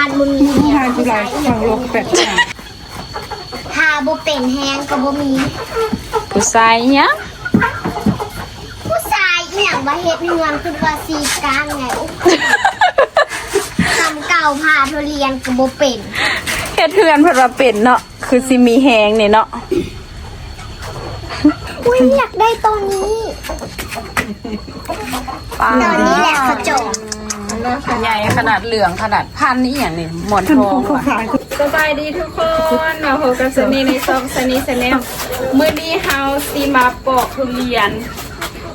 านมึงผู้ชายกุหลาบฝั่งโลกแปดอย่างทาบ่เป็นแฮงก็บ่มีผู้ชายเนี้ยผู้ชายอีหยังว่าเฮ็ดเฮือนคือว่าซีกลางไงทำเก่าพาเธอเรียนก็บ่เป็นเฮ็ดเทือนเพิ่นว่าเป็นเนาะคือสิมีแฮงนี่เนาะอุ้ยอยากได้ตัวนี้ตัวนี้แหละเขาจอง ใหญ่ขนาดเหลืองขนาดพันนี่อย่างนี่หมอนท่านทองผู้ว่ะขายสบายดีทุกคนมาพบกับสนีในซองสนีแนลมื้อนี้เฮาสิมาปอกทุเรียน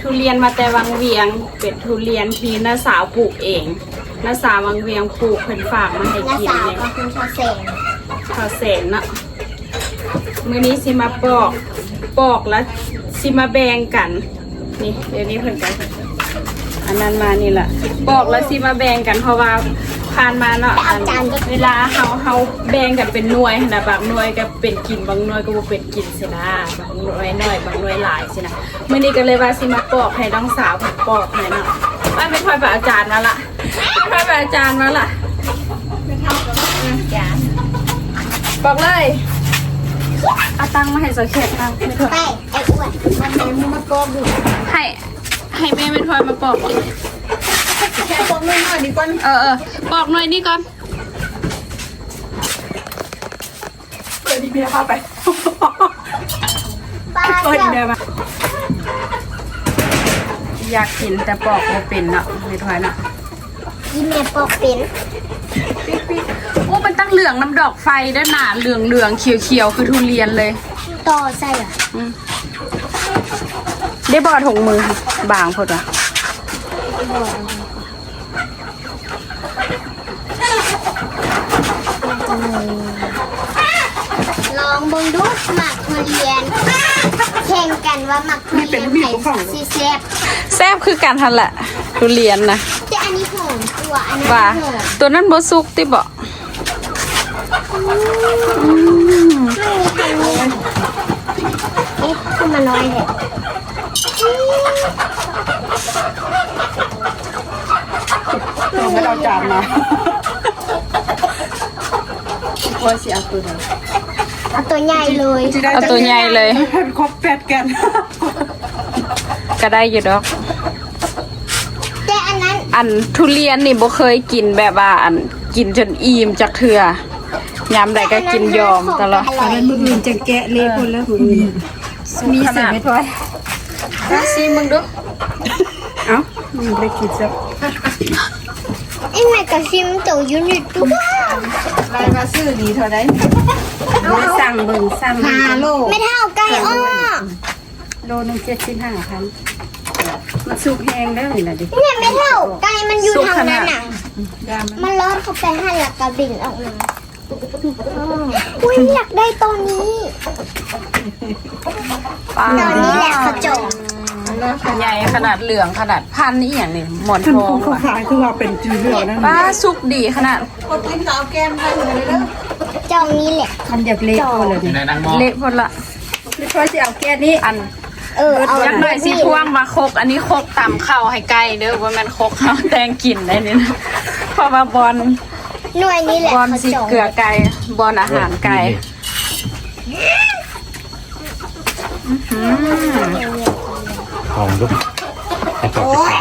ทุเรียนมาแต่วังเวียง เป็นทุเรียนที่น้าสาวปลูกเองน้าสาววังเวียงปลูกเพิ่นฝากมาให้น้ากินสาวเนี่ยก็คือพอแสงข้าวแสนเนาะมื้อนี้สิมาปอกปอกแล้วสิมาแบ่งกัน นี่เดี๋ยวนี้เพิ่นกันอั นนั้นมานี่แหละปอกแล้วสิมาแบ่งกันเพราะว่าผ่านมาเนาะอันเวลาเฮาเฮาแบ่งกันเป็นหน่วยนะบางหน่วยก็เป็นกินบางหน่วยก็บ่เป็นกินสินะบางหน่วยน้อยบางหน่วยหลายสินะมื้อนี้ก็เลยว่าสิมาปอกให้น้องสาวเพิ่นปอกให้เนาะว่าไม่ค่อยไปอาจารย์มาละไม่ค่อยไปอาจารย์มาละอาจารย์บอกเลยเอาตังค์มาให้สักเข็ดตังค์ไม่ถอยไปไอ้อ้วนมันเป็นมึงมาโกงอยู่ให้ ให้แม่ไม่ถอยมาปอกก่อนแค่บอกน้อยๆดีกว่าเออเออปอกหน่อยนี่ก่อนเปิดดีเบียร์พาไปป้าเปิดเจ้าดีเบียร์มาอยากกินแต่ปอกไม่เป็นเนาะไม่ถอยเนาะอีเมลปอกเป็นปิ๊กปิ๊กโอ้มันตั้งเหลืองน้ำดอกไฟด้านหนาเหลืองเหลืองเขียวเขียวคือทุเรียนเลย ต่อใส่เหรอ ได้บอถุงมือบางพอดอะลองเบิ่งดูหมักทุเรียนแข่งกันว่าหมักทุเรียนไผ่ซีแซ่บแซ่บคือการทันแหละทุเรียนนะแต่อันนี้หอมกว่าอันนั้นว่าหอมตัวนั้นบสุกติบอกเอ๊ะขึ้นมาน้อยเลย เราไม่เอาจานมาว่าสิเอาตัวไหนเอาตัวใหญ่เลยเอาตัวใหญ่เลยให้ครบแปดแกันก็ได้อยู่ดอก แต่อันนั้นอันทุเรียนนี่บ่เคยกินแบบว่าอันกินจนอิ่มจากเถื่อยามใดก็กินยอมตลอดอร่อยมืออื่นจะแกะเละคนแล้วมืออื่นมีเสร็จไหมทอย มาซีมึงดูเอ้ามันได้กินสักไอ้แม่กระซิมตัวยูนิตตัวรายมาซื้อดีเท่าไรไม่สั่งเบิ่งสั่งห้าโลไม่เท่าไก่อ้อโลหนึงเจ็ดสิบห้าพันมันสุกแห้งได้เลยนะดิเนี่ยไม่เท่าไก่มันอยู่ทางนั้นน่ะยามันมันรอดเข้าไปให้หลักกระบิ่นออกมา อุ้ยอยากได้ตัวนี้ป้าตัวนี้แหละเขาจองใหญ่ขนาดเหลืองขนาดพันนี่อย่างนี้หมอนท่านทองผู้ว่ะขายคือว่าเป็นจืดเหลือนั่นป้าสุกดีขนาดคนกินสาวแก้มได้เลยเด้อจองนี้แหละคันอยากเละพอเลยอยู่ในนางมองเละพอละไม่ค่อยจะเอาแก้นี้อันเออเอายักหน่อยสิท่วงมาโคก อันนี้โคกต่ำเข้าให้ไกลเด้อว่ามันโคกเข้าแตงกินได้นี่นะเพราะว่าบอล หน่วยนี้แหละบอลเขาสีจองเกลือไก่บอลอาหารไก่หอมลูกให้ปอกโอ้ย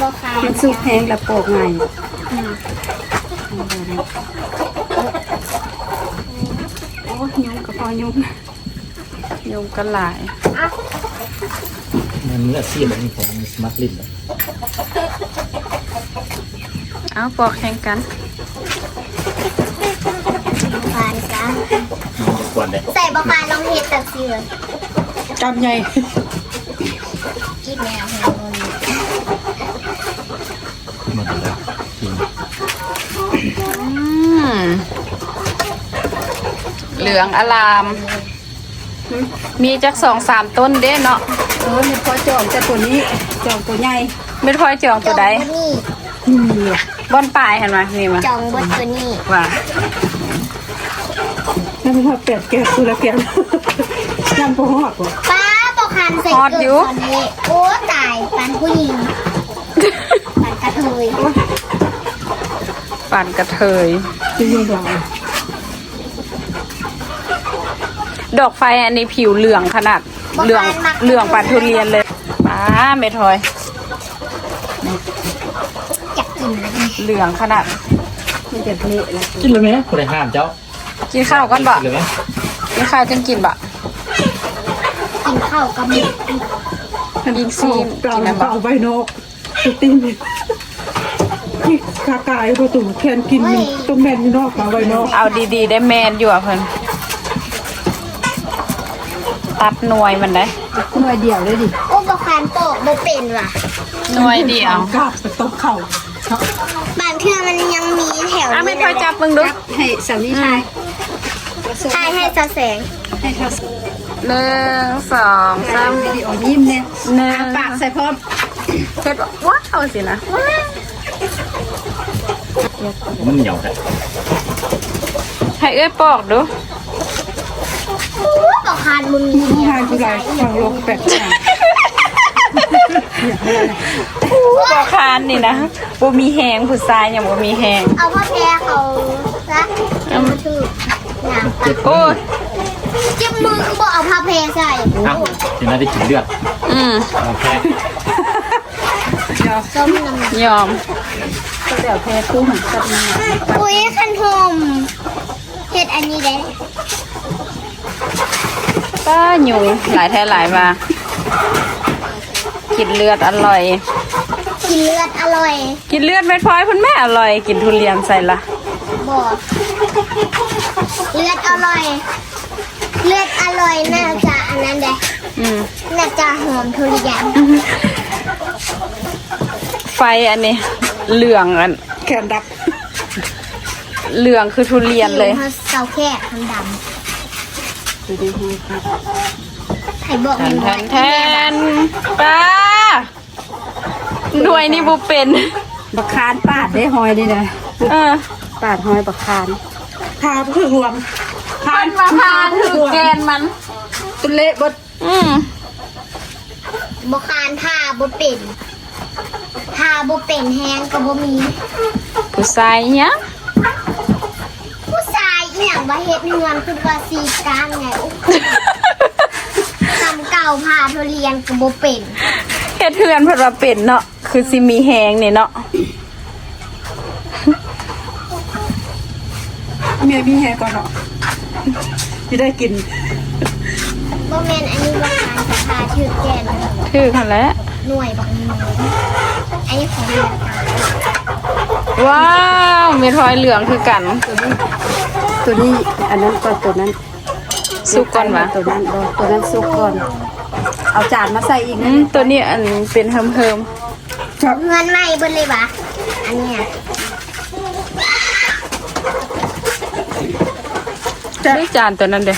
บอคายมันสุกแห้งแล้วโปกไงโอ้ยยุงก็พอยุงยุงก็หลายมันเนื้อซีดแบบนี้ของสมาร์ทลิน เลยเอาปอกแข่งกันคายจ้าก่อนเลยใส่บอคายลองเห็ดแบบเสือจำใหญ่กินแนวเห็ดมันหมดแล้วกินอืมเหลืองอลาม มีจักสองสามต้นเด้เนาะเออเนี่ยพอจองแต่ตัวนี้จองตัวใหญ่ไม่พอยจองจตัอวงใดบนนี่นี่ บอนปลายเห็นไหมนี่มาจองบนตัวนี้ว่านั่นคือแปดแก้ตัวละแก้วยังพอหอดกว่าป้าบอคันใส่เกิดตอนนี้โอ้ตายปันผู้หญิงปันกระเทยปั่นกระเทยจริงๆหรอดอกไฟอันนี้ผิวเหลืองขนาดเหลืองเหลืองปานทุเรียนเลยมาเมทอยอยากกิน เลยเหลืองขนาดมันจะเละแล้วกินเลยไหมคนไหนห้ามเจ้ากินข้าวก่อนบะกินเลยไหมกินข้าวจังกินบะกินข้าวกับหมูกินซีนเปล่ากินน้ำบะเปล่าไว้นอกสตินนี่กากายประตูแคนกินตรงแมนอยู่นอกเปล่าไว้นอกเอาดีๆ ได้แมนอยู่อะเพิ่นตัดหน่วยมันได้หน่วยเดียวเลยดิโอ้บะคานโปะบ่เป็นว่ะหน่วยเดียวกาบไปตบเข่า บางเทื่อมันยังมีแถวอะนี้ไม่พอจับมึงดูให้สามีชายใช่ให้ซะแสงให้เขาหนึ่งสองสามวิดีโอยิ้มเนี่ยหนึ่งปากใส่พร้อมเฮ็ดว้าวสินะมันเหนียวแท้ให้เอ้ยปอกดูโอ้บะคานมึงมีผู้ชายผู้ใดฟังโลกแปลก ๆปอกคานนี่นะบ่มีแหงผู้ชายยังบ่มีแหงเอาผ้าแพรเขาซะเอามาถือหนังตัดโอ้ยจิ้มมือก็บอกเอาผ้าแพรใส่อะกินได้ได้กินเลือดอืมโอเคต้มน้ำยอมก็เดี๋ยวแพ้คู่เหมือนกันนะอุ้ยคันโทมเห็ดอันนี้ได้ป้าหยูหลายแท้หลายมากินเลือดอร่อย กินเลือดอร่อยกินเลือดเม็ดพลอยคุณแม่อร่อย กินทุเรียนใส่ละบอกเลือดอร่อย เลือดอร่อยน่าจะอันนั้นเด้อืมน่าจะหอมทุเรียนไฟอันนี้เหลืองอันแขนดับ เหลืองคือทุเรียนเลยเขาเสาแค่ทำดำใครบอกแทมันนแทนแทนป้า หน่วยนี่บุเป็น บักคานปาดได้หอยนี่นะเออปาดหอยบักคานพาเพื่อรวมพันมาพาถือแกนมัน ตุเละบดอืมบคานทาบ่เป็นทาบ่เป็นแฮงก็บ่มีผู้ชายเนี้ยผู้ชายอีหยังบ่เฮ็ดเฮือนคือว่าสีกลางไงอุ๊ยทำเก่าพาทุเรียนก็บ่เป็นเฮ็ดเทือนเพิ่นว่าเป็นเนาะ คือสิมีแหงนี่เนาะเมียมีแฮก่อนเนาะที่ได้กินบ่แม่นอันนี้บ่คานจะพาชื่อแก่นถือกันแหล้วหน่วยบักหน่วยอันนี้ของเรียนตายว้าวเม็ดพลอยเหลืองคือกัน ตัวนี้อันนั้นก็ตัวนั้นสุกก่อนวะตัวนั้นบ่ตัวนั้นสุกก่อน เอาจานมาใส่อีกอืนะมตัวนี้อันเป็นเฮิมเฮิม เงินใหม่เบิดเลยวะอันเนี้ยๆด้วยจานตัวนั้นเด้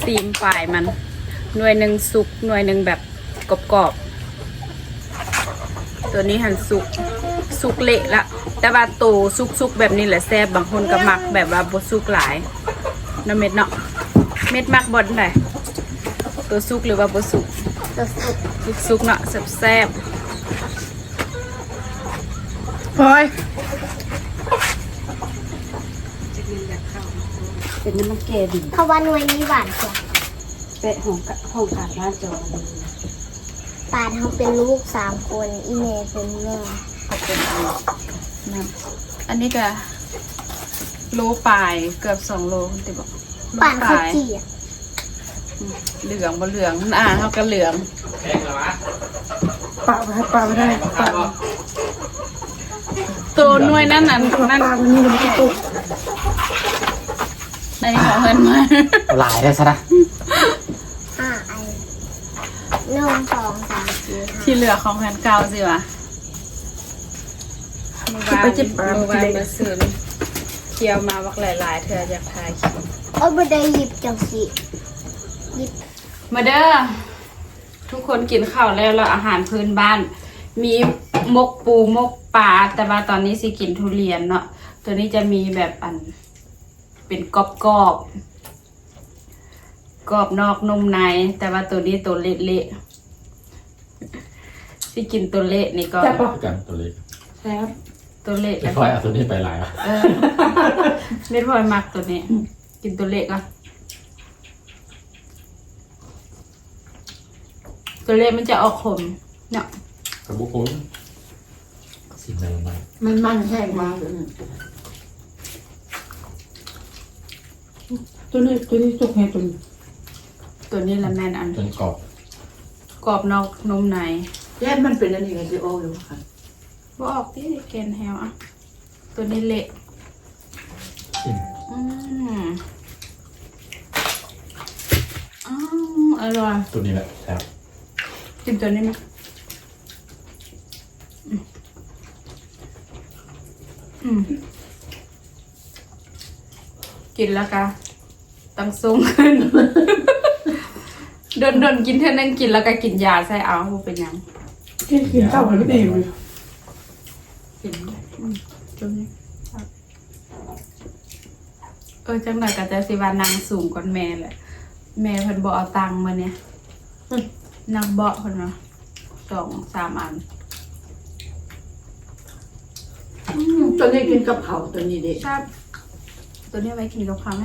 ซีมปลายมัน หน่วยหนึ่งสุก หน่วยหนึ่งแบบกรอบๆ ตัวนี้หันสุก สุกเละละ แต่ว่าโตสุกๆ แบบนี้แหละแซ่บบางคนก็มักแบบว่าบดสุกหลายน้ำเม็ดเนาะ เม็ดมักบดไหนตัวสุกหรือว่าบดสุกตัว สุดสุกๆเนาะแซ่บพอยเป็นน้ำมันแก่ดีเขาว่าหน่วยนี้หวานกว่าเปะห้องกะห้องขาดหน้าจอปานเขาเป็นลูกสามคนอีเมย์เป็นแม่ๆนะอันนี้ก็โลปลายเกือบสองโลคุณติบอกโลปานปเขาลายจีอะ เหลืองบ่เหลืองอ่าเขาก็เหลืองแกเหรอปาไปปาไม่ได้ปาตัวหน่วยนั่นน่ะนั่นปามันนี่มันไม่ตุกในของเงินมาหลายได้ซะนะห้าไอหนึ่งสองสามสี่ห้าที่เหลือของเงินเก่าสิวะมือวานเมื่อวานมาซื้อเคี่ยวมาวักหลายๆเธออยากทายคลิปโอ้ยบ่ได้หยิบจังสิ มาเด้อทุกคนกินข้าวแล้วแล้วอาหารพื้นบ้าน มีมกปูมกปลาแต่ว่าตอนนี้สิกินทุเรียนเนาะตัวนี้จะมีแบบอันเป็นกรอบกรอบๆกรอบนอกนุ่มใน แต่ว่าตัวนี้ตัวเละๆสิกินตัวเละนี่ก็แซ่บปะกันตัวเล็กแซ่บตตัวเล็กจะคอยเอาตัวนี้ไปหลายอะเออเม็ดพลอยมักตัวนี้ กินตัวเล็กอะ ตัวเล็กมันจะออกขมเนาะกระบุกคุ้นสิ่งใดมามันมันแห้งมากเลยตัวนี้ตัวนี้สุกแห้งตัวนี้ตัวนี้ละแม่นอันจนกรอบกรอบนอกนุ่มในแย่มันเป็นอันนี้ไงจะโอ้อยู่ค่ะบออกที่แกนแฮวอะตัวนี้เละอืมอืมอ้าวอร่อย ตัวนี้แหละครับ กินตัวนี้ไหมอืมอืมกินแล้วกะตั้งสูงขึ้นโดนโดนๆกินเท่านั้นกินแล้วก็กินยาใส่เอาบ่เป็นหยังที่กินข้าวมันก็ดีเลยกินอืมตรงนี้ครับเออจังหน่อยก็จะสิว่านางสูงกว่าแม่แหละแม่เพิ่นบ่เอาตังค์มาเนี่ย นางเบาะเพิ่นเนาะสองสามอันตัวนี้กินกับเขาตัวนี้เด็ครับตัวนี้ไว้กินกับข้าวไหม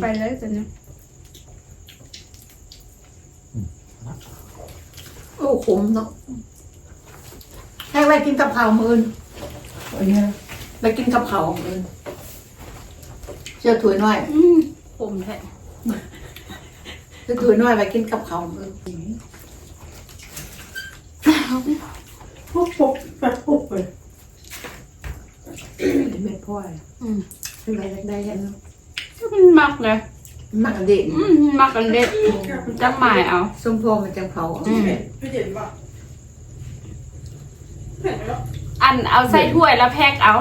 ไปเลยตัวนี้โอ้ขมเนาะให้ไว้กินกับเขามือนโอ้ยไปกินกับเขามือนเจ้าถุยน้อย อืมขมแท้ เจ้าถุยน้อยไปกินกับเขามือนปุ๊บปุ๊บแบบปุ๊บเลยเม็ดพ่อยอืมเป็นไรได้กันเนาะมันมักเลยมักเด็กอืมมักกันเด็ดจะหมายเอาส้มโพมันจังเขาอืมอันเอาใส่ถ้วยแล้วแพ็กเอา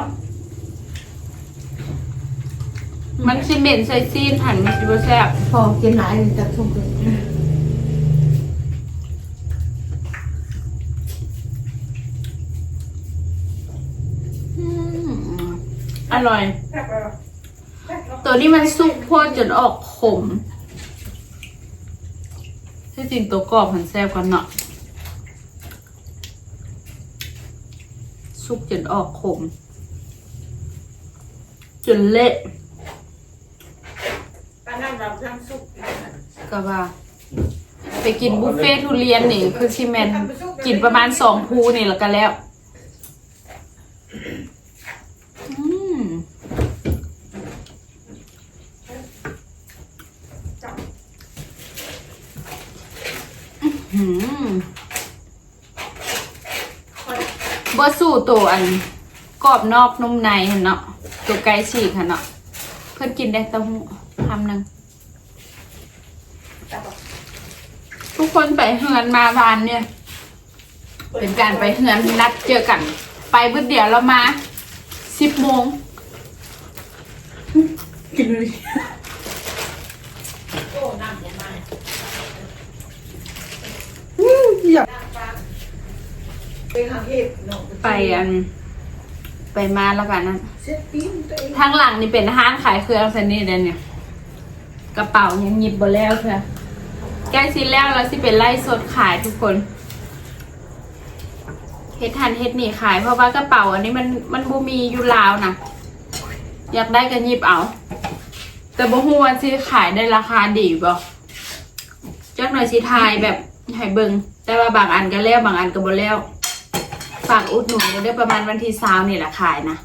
มันซีเมนต์ใส่ซีนหันมันสิบ่แซ่บพอกินหลายจะทุ่มเลยอร่อย ตัวนี้มันสุกโพดจนออกขม ที่จริงตัวกรอบมันแซ่บกว่าเนาะสุกจนออกขม จนเละ ก็ว่า ไปกินบุฟเฟ่ทุเรียนนี่ คือชิแมนกินประมาณสองภูนี่แล้วก็แล้วอืมหืมบ่สู้ตัวอันกรอบนอกนุ่มในเหันเนาะตัวไก่ฉีกเหันเนาะเพื่อนกินได้เต้าหู้คำหนึ่ง ทุกคนไปเฮือนมาวานเนี่ย เป็นการไปเฮือนนัดเจอกัน ไปเบื่อเดี๋ยวเรามาสิบโมงกินเลยอยากไปหาเห็ดเนาะไปอัน ไปมาแล้วกันนะเสียปีนตัวเองทางหลังนี่เป็นห้างขายเครื่องเซนนี่เดนเนี่ย กระเป๋ายังหยิบบ่แล้วเถอะ ใกล้สิแล้วแล้วสิเป็นไล่สดขายทุกคนเฮ็ดทันเฮ็ดนี่ขาย เพราะว่ากระเป๋าอันนี้มันมันบ่มีอยู่ลาวนะอยากได้ก็หยิบเอา แต่บ่ฮู้ว่าสิขายได้ราคาดีบ่จักหน่อยสิทายแบบให้เบิ่งแต่ว่าบางอันก็แล้วบางอันก็บ่แล้ว ฝากอุดหนุนได้ประมาณวันที่20นี่แหละขายนะ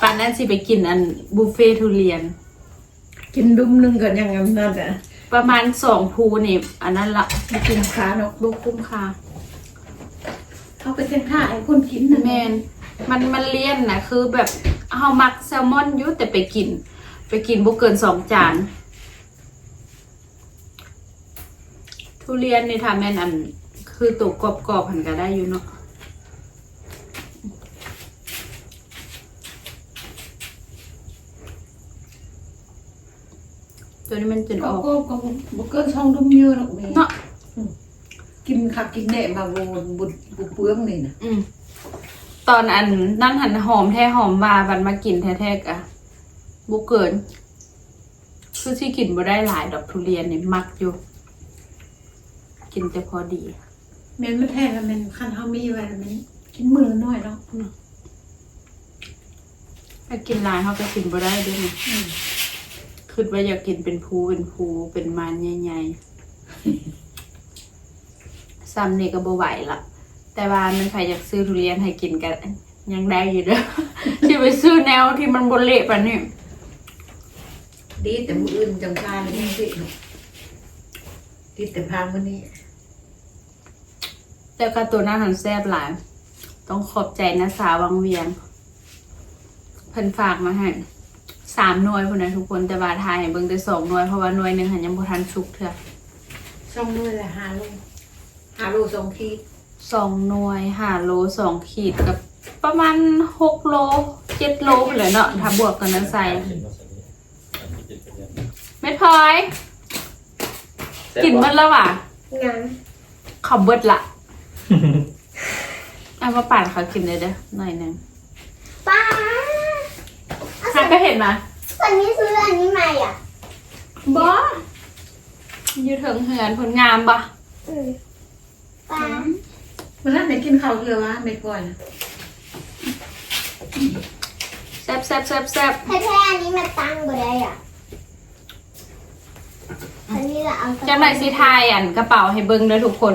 ปานนั้นสิไปกินอันบุฟเฟ่ทุเรียน กินดุมหนึงกันยังไงนั่นอะประมาณสองภูนี่อันนั้นละไม่กินขาเนาะลูกคุ้มค่าเขาไปกินข้าไอ้คนกินนะแมนมันมันเลี่ยนนะคือแบบเฮามักแซลมอนอยุแต่ไปกิน ไปกินบ่เกินสองจาน ทุเรียนนี่ทำแม่นอัน คือตัวกรอบๆหันก็ได้อยู่เนาะ ตัวนี้มันจนอก็อกก็ก็บุกเกินช่องดุมเยอะหรอกแม่เนาะกินคักกินแหน่มาโวนบุดบุเปลืองนี่นะอืมตอนอันนั่นหันหอมแท้หอมว่าบันมากินแท้ๆกะบุเกินคือที่กินบ่ได้หลายดอกทุเรียนนี่มักอยู่ กินแต่พอดี แม่นมันแท้แล้วแม่นคันเฮามีไว้แล้วแมันกินมื้อละน้อยเนาะถ้ากินหลายเขาก็กินบ่ได้เด้วยนี่อืม คือว่าอยากกินเป็นภูเป็นภูเป็นมันใหญ่ๆซ้ำนี่ก็บ่ไหวละแต่ว่ามันใครอยากซื้อทุเรียนให้กินกันยังได้อยู่เด้อที่ไปซื้อแนวที่มันบนเละปะนี่ดีแต่มื้ออื่นจังพาเลยนี่สิดีแต่พามื้อนี้แต่การะตัวนั้นหันแซ่บหลาย ต้องขอบใจนะสาววังเวียงเพิ่นฝากมาให้ สามหน่วยพุ่นนะทุกคนแต่ว่าทายให้เบิ่งแต่สองหน่วยเพราะว่าหน่วยหนึงหันยังบ่ทันสุกเทื่อสองมื้อละ5โล5โลสองขีดสองหน่วยห้าโลสองขีดกับประมาณหกโลเจ็ดโลไปเลยเนาะถ้าบวกกันนั้นใส่เม็ดพลอยกินเบิดแล้วว่ะยังเขาเบิดละเอามาปั่นเขากินเลยเด้อหน่อยหนึงป้าฮะ ก็เห็นมาตอนนี้ซื้ออันนี้ใหม่อะบออยู่เถิงเหือนผลงามปะอืมป้ามันนั้นแม่กินข้าวเกลือวะแม่ก่อยนะแซ่บแซ่บแซ่บแซ่บแท้ๆอันนี้มันตั้งบ่ได้อะอันนี้ละเอาจังไหนสีทายอันกระเป๋าให้เบิ้งเด้อทุกคน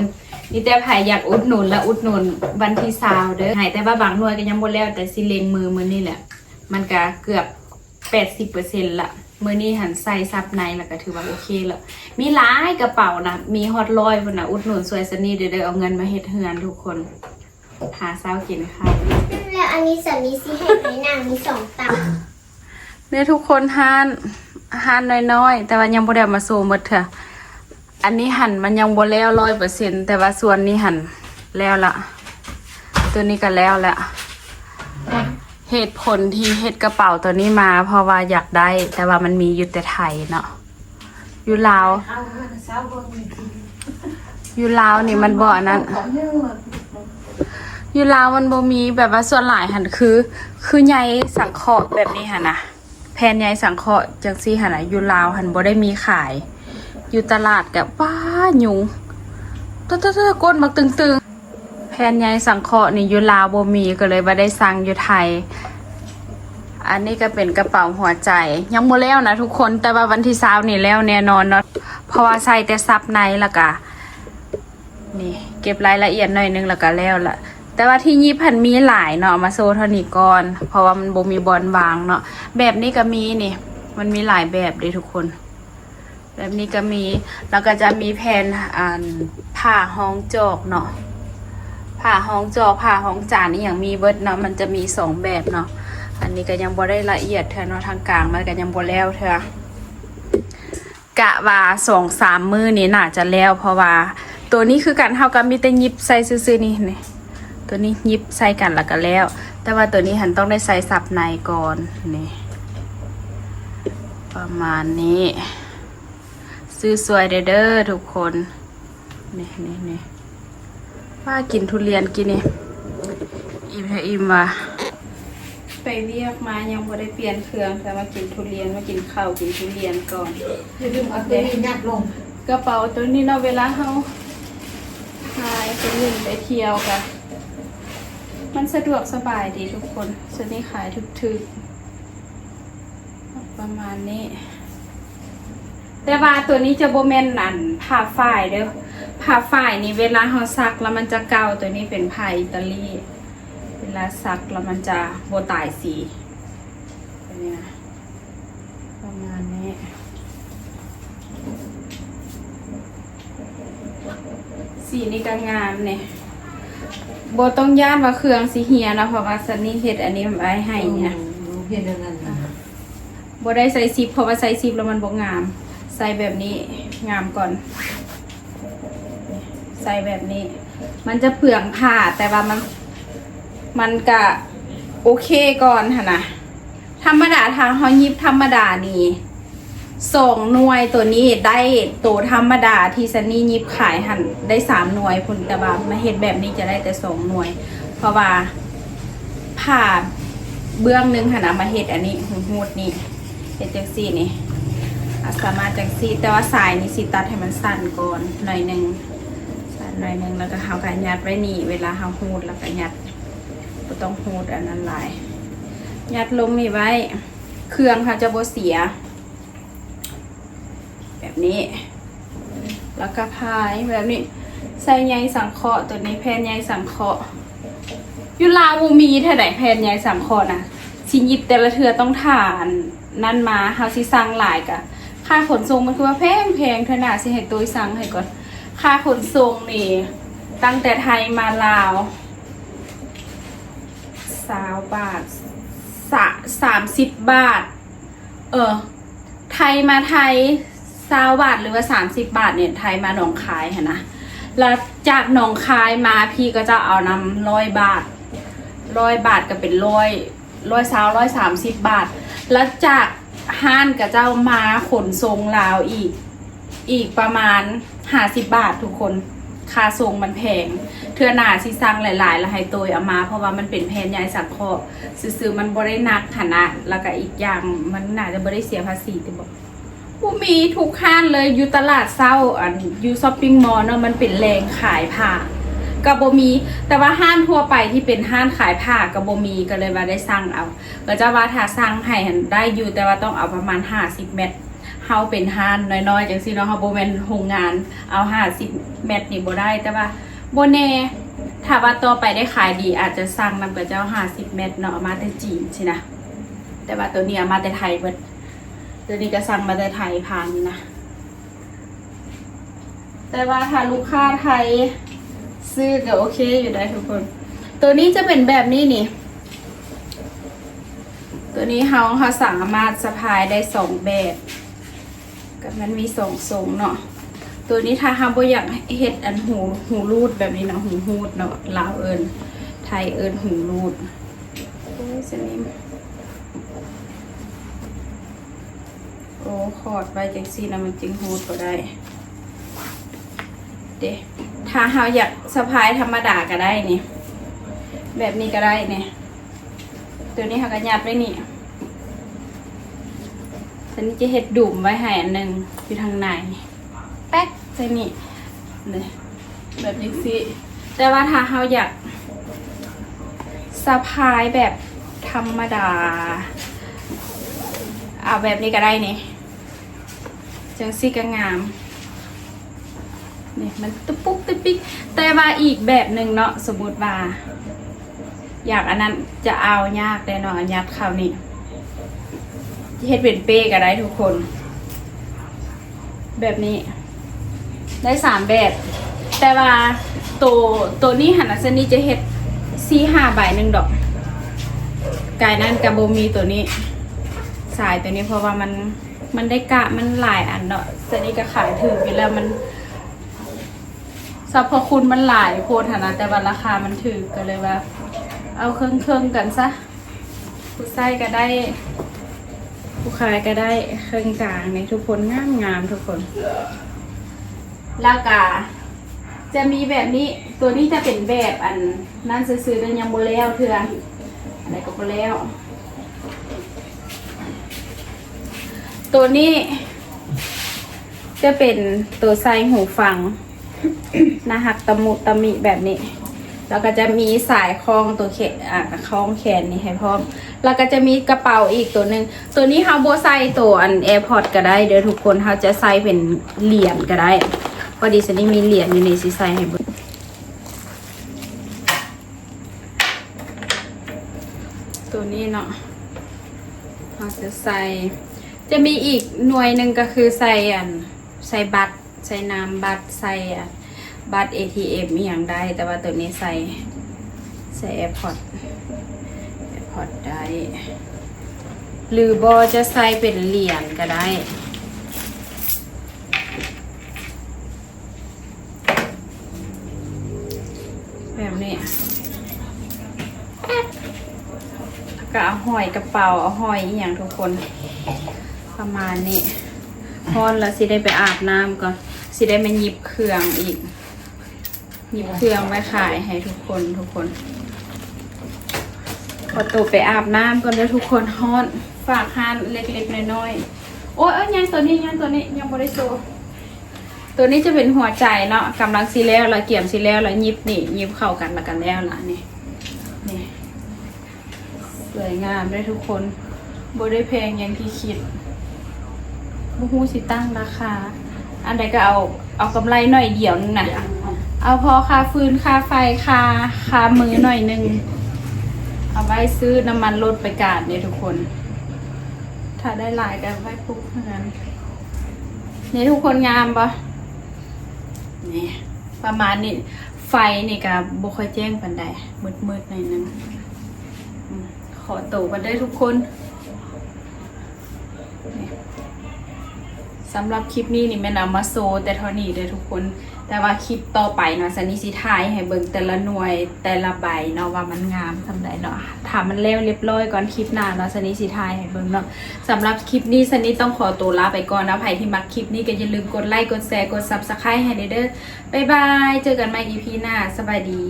นี่แต่ไผอยากอุดหนุนและอุดหนุนวันที่ซาวเด้อใหายแต่ว่าบางหน่วยก็ยังบ่แล้วแต่สิเลงมือมือนี่แหละ มันก็เกือบ แปดสิบเปอร์เซ็นต์ละมือนี้หันใส่ซับในแล้วก็ถือว่าโอเคแล้วมีหลายกระเป๋านะ มีฮอตลอยพุ่นนะอุดหนุนสวยสนี่เด้อเด้อเอาเงินมาเฮ็ดเฮือนทุกคน หาเช้ากินข้าวแล้วอันนี้สันนี้สิให้ไปนางมีสองตังเนี่ยทุกคนหั่นหั่นน้อยๆ แต่ว่ายังบ่ได้เอามาโซหมดเถอะอันนี้หั่นมันยังบ่แล้วร้อยเปอร์เซ็นแต่ว่าส่วนนี้หั่นแล้วละตัวนี้ก็แล้วละ เหตุผลที่เฮ็ดกระเป๋าตัวนี้มา เพราะว่าอยากได้ แต่ว่ามันมีอยู่แต่ไทยเนาะอยู่ลาวอยู่ลาวนี่มันบ่อนั้นอยอะอยู่ลาวมันบ่มีแบบว่าส่วนหลายหันคือ คือใยสังเคราะห์แบบนี้หันนะแผ่นใยสังเคราะห์จังซี่หันนะอยู่ลาวหันบ่ได้มีขาย อยู่ตลาดกับว้ายุงตะตะตะก้นบักตึงๆ แผ่นใยสังเคราะห์นี่อยู่ลาวบ่มีก็เลยบ่ได้สั่งอยู่ไทย อันนี้ก็เป็นกระเป๋าหัวใจ ยังบ่แล้วนะทุกคนแต่ว่าวันที่20นี่แล้วแน่นอนเนาะเพราะว่าใส่แต่ซับในล้วก็นี่ เก็บรายละเอียดหน่อยนึงล้วก็แล้วละแต่ว่าที่ยี่พันมีหลายเนาะมาโซเท่านี้ก่อนเพราะว่ามันบ่มีบอลวางเนาะแบบนี้ก็มีนี่ มันมีหลายแบบเลยทุกคนแบบนี้ก็มี แล้วก็จะมีแผ่นอ่านผ้าห้องจอกเนาะ ผ้าห้องจอผ้าห้องจานนี่อย่างมีเบิดเนาะมันจะมีสองแบบเนาะอันนี้ก็ยังบ่ได้ละเอียดเท่าเนาะทางกลางมันก็ยังบ่แล้วเท่ากะว่าสองสามมือนี่น่าจะแล้ว เพราะว่า ตัวนี้คือการเท่ากับมีแต่ยิบใส่ซื่อๆนี่นี่ตัวนี้ยิบใส่กันแล้วก็แล้ว แต่ว่าตัวนี้หันต้องได้ใส่สับในก่อนนี่ประมาณนี้ซื้อสวยเด้อเด้อทุกคนนี่นี่นี่ ว่ากินทุเรียนกินนี่อิ่มให้อิ่มว่ะไปเรียกมายังบ่ได้เปลี่ยนเครื่องแต่มากินทุเรียนมากินข้าวกินทุเรียนก่อนอย่าลืมเอาตัวนี้ยัดลงกระเป๋าตัวนี้เนาะเวลาเขาพายไปเล่นไปเที่ยวกันมันสะดวกสบายดีทุกคนซื้อนี่ขายถึกๆประมาณนี้ แต่ว่าตัวนี้จะโบแมนนันผ้าฝ้ายเด้อ ผ้าฝ้ายนี่เวลาเขาซักแล้วมันจะเก่าตัวนี้เป็นผ้าอิตาลี เวลาซักแล้วมันจะโบตายสีอันนี้นะประมาณนี้สีนี่ก็งามเนี่ยโบต้องย่านว่าเครื่องสีเฮียนะเพราะว่าซันนี่เฮ็ดอันนี้ไว้ให้เนี่ยเห็นอย่างนั้นนะโบได้ใส่ซิปเพราะว่าใส่ซิปแล้วมันบ่งาม ใส่แบบนี้งามก่อน ใส่แบบนี้ มันจะเปลืองผ้าแต่ว่ามันมันก็โอเคก่อนค่ะนะธรรมดาทางเฮายิบธรรมดานี่สองหน่วยตัวนี้ได้ตัวธรรมดาที่ซันนี่ยิบขายหันได้สามหน่วยพุ่นแต่ว่ามาเฮ็ดแบบนี้จะได้แต่สองหน่วย เพราะว่าผ่าเบื้องหนึงหันนะมาเฮ็ดอันนี้หูดนี่เฮ็ดจังซี่นี่อาสามารถจังซี่แต่ว่าสายนี่สิตัดให้มันสั้นก่อนหน่อยหนึ่ง หน่อยหนึงแล้วก็เฮาก็ยัดไว้นี่ เวลาเฮาฮูดแล้วก็ยัดบ่ต้องฮูดอันนั้นหลายยัดลงนี่ไว้ เครื่องเขาจะโบเสีย แบบนี้ แล้วก็พายแบบนี้ ใส่ใยสังเคราะห์ตัวนี้แผ่นใยสังเคราะห์ยุลาวบ่มีเท่าไหร่แผ่นใยสังเคราะห์นะสิหยิบแต่ละเทือต้องฐานนั่นมาเฮาสิสั่งหลายกะค่าขนส่งมันคือว่าแพงแพงเท่าน่ะสิให้ตัวสั่งให้ก่อน ค่าขนส่งนี่ ตั้งแต่ไทยมาลาวสาวบาทสะสามสิบบาท เออ ไทยมาไทยสาวบาทหรือว่าสามสิบบาทเนี่ยไทยมาหนองคายค่ะนะแล้วจากหนองคายมาพี่ก็จะเอานำร้อยบาทร้อยบาทก็เป็นร้อยร้อยสาวร้อยสามสิบบาท แล้วจากห้านกับเจ้ามาขนส่งลาวอีก อีกประมาณ ห้าสิบบาททุกคนค่าส่งมันแพงเทือหนาสิสั่งหลายๆ แล้วให้ตัวเอามา เพราะว่ามันเป็นแผ่นใยสังเคราะห์ซื้อๆมันบ่ได้หนักขนาดแล้วก็อีกอย่างมันน่าจะบ่ได้เสียภาษีติบอกผู้มีทุกห้านเลยอยู่ตลาดเศร้าอันอยู่ช้อปปิ้งมอลล์เนาะมันเป็นแรงขายผ้ากับบมี แต่ว่าห้านทั่วไปที่เป็นห้านขายผ้ากับบมีก็เลยว่าได้สั่งเอา ก็จะว่าถ้าสั่งให้ได้อยู่แต่ว่าต้องเอาประมาณ50เม็ด เฮาเป็นห้านน้อยๆจังซี่เนาะเฮาบ่แม่นโรงงานเอา50เม็ดนี่บ่ได้ แต่ว่าบ่แน่ถ้าว่าต่อไปได้ขายดีอาจจะสั่งนำกับเจ้า50เม็ดเนาะมาแต่จีนสินะแต่ว่าตัวนี้มาแต่ไทยเบิดตัวนี้ก็สั่งมาแต่ไทยผ่านนี่นะแต่ว่าถ้าลูกค้าไทยซื้อก็โอเคอยู่ได้ทุกคน ตัวนี้จะเป็นแบบนี้นี่ ตัวนี้เฮาเฮาสามารถสะพายได้สองแบบ กับมันมีสองทรงเนาะตัวนี้ถ้าเฮาบ่อยากเฮ็ดอันหูหูรูดแบบนี้เนาะหูฮูดเนาะลาวเอิญไทยเอิญหูรูดโอ้ยสนิมโอ้ขอดไว้จังซี่นะมันจึงฮูดก็ได้ เด้ถ้าเฮาอยากสะพายธรรมดาก็ได้นี่ แบบนี้ก็ได้นี่ ตัวนี้เขาก็ยัดไว้นี่ ตันี้จะเห็ดดุ่มไว้ให้อันหนึ่งอยู่ทางในแป๊กใส่นี่เลยแบบนี้สิแต่ว่าถ้าเขาอยากสะพายแบบธรรมดา เอาแบบนี้ก็ได้นี่จังซี่ก็งามนี่มันตุ๊บปุ๊บตุ๊บปิ๊กแต่ว่าอีกแบบหนึ่งเนาะสมมติว่า อยากอันนั้นจะเอายากแน่นอนยัดเข้านี่ เฮ็ดเป็นเป้ก็ได้ทุกคน แบบนี้ ได้สามแบบ แต่ว่าตัวตัวนี้หันอันนี้จะเฮ็ดสี่ห้าใบหนึ่งดอกกายนั้นกับโบมีตัวนี้ สายตัวนี้เพราะว่ามันมันได้กะมันหลายอันเนาะตัวนี้ก็ขายถือไปแล้วมันสรรพคุณมันหลายโพดฐานะแต่ว่าราคามันถือก็เลยว่า เอาเครื่องเครื่องกันซะผู้ไส้ก็ได้ ผู้ขายก็ได้เครื่องกลางในทุกคนงามงามทุกคนแล้วก็จะมีแบบนี้ตัวนี้จะเป็นแบบอันนั่นซื้อๆเดินยังโบแล้วเถื่อนอะไรก็โบแล้ว ตัวนี้ จะเป็นตัวไซหูฟังนะฮักตะมุตะมิแบบนี้ แล้วก็จะมีสายคล้องตัวแขนอะคล้องแขนนี่ให้พร้อม แล้วก็จะมีกระเป๋าอีกตัวหนึ่งตัวนี้เฮาโบใส่ตัวอันแอร์พอร์ตก็ได้เดี๋ยวทุกคนเฮาจะใส่เป็นเหรียญก็ได้พอดีสันนี่มีเหรียญอยู่ในสิใส่ให้บตัวนี้เนาะเราจะใส่ จะมีอีกหน่วยหนึ่งก็คือใส่อันใส่บัตร ใส่น้ำบัตร ใส่อัน บัตร ATM อย่างได้ แต่ว่าตัวนี้ใส่ใส่ AirPod AirPod ได้ หรือบอจะใส่เป็นเหรียญก็ได้แบบนี้ก็เอาหอยกระเป๋าเอาหอยอย่างทุกคน ประมาณนี้พอนแล้วสิได้ไปอาบน้ำก่อน สิได้มาหยิบเครื่องอีก หยิบเครื่องไว้ขายให้ทุกคนทุกคนขอตัวไปอาบน้ำก่อนเด้อทุกคนฮอนฝากห้านเล็กๆน้อยๆโอ้ยเอ้ยยังตัวนี้ยังตัวนี้ยังบริโซตัวนี้จะเป็นหัวใจเนาะกำลังซีแล้วแล้วเกี่ยมซีแล้วแล้วยิบนี่ยิบเข้ากันแล้วกันแล้วล่ะนี่นี่สวยงามได้ทุกคนบได้แพงอย่างที่คิดบ่ฮู้สิตั้งราคา อันใดก็เอาเอากำไรหน่อยเดียวนึงนะ เอาพอค่าฟืนค่าไฟค่าค่ามือหน่อยนึงเอาไว้ซื้อน้ำมันรถไปกาดเนี่ยทุกคน ถ้าได้หลายก็ไว้ปุ๊บเท่านั้นนี่ทุกคนงามปะนี่ประมาณนี้ไฟนี่ก็บ่ค่อยแจ้งปันใดมืดๆหน่อยนึงขอตัวกันได้ทุกคนนสำหรับคลิปนี้นี่แม่นำมาโซ แต่เท่านี้เด้อทุกคน แต่ว่าคลิปต่อไปเนาะสันนิสิทายให้เบิ่งแต่ละหน่วยแต่ละใบเนาะว่ามันงามทำไดเนาะถามมันเร็วเรียบร้อยก่อนคลิปหน้าเนาะสันนิสิทายให้เบิ่งเนาะสำหรับคลิปนี้สันนิต้องขอตัวลาไปก่อนนะใครที่มักคลิปนี้ก็อย่าลืมกดไลค์กดแชร์กดซับสไครต์ให้เด้อบ๊ายบาย เจอกันใหม่ EP หน้าสบายดี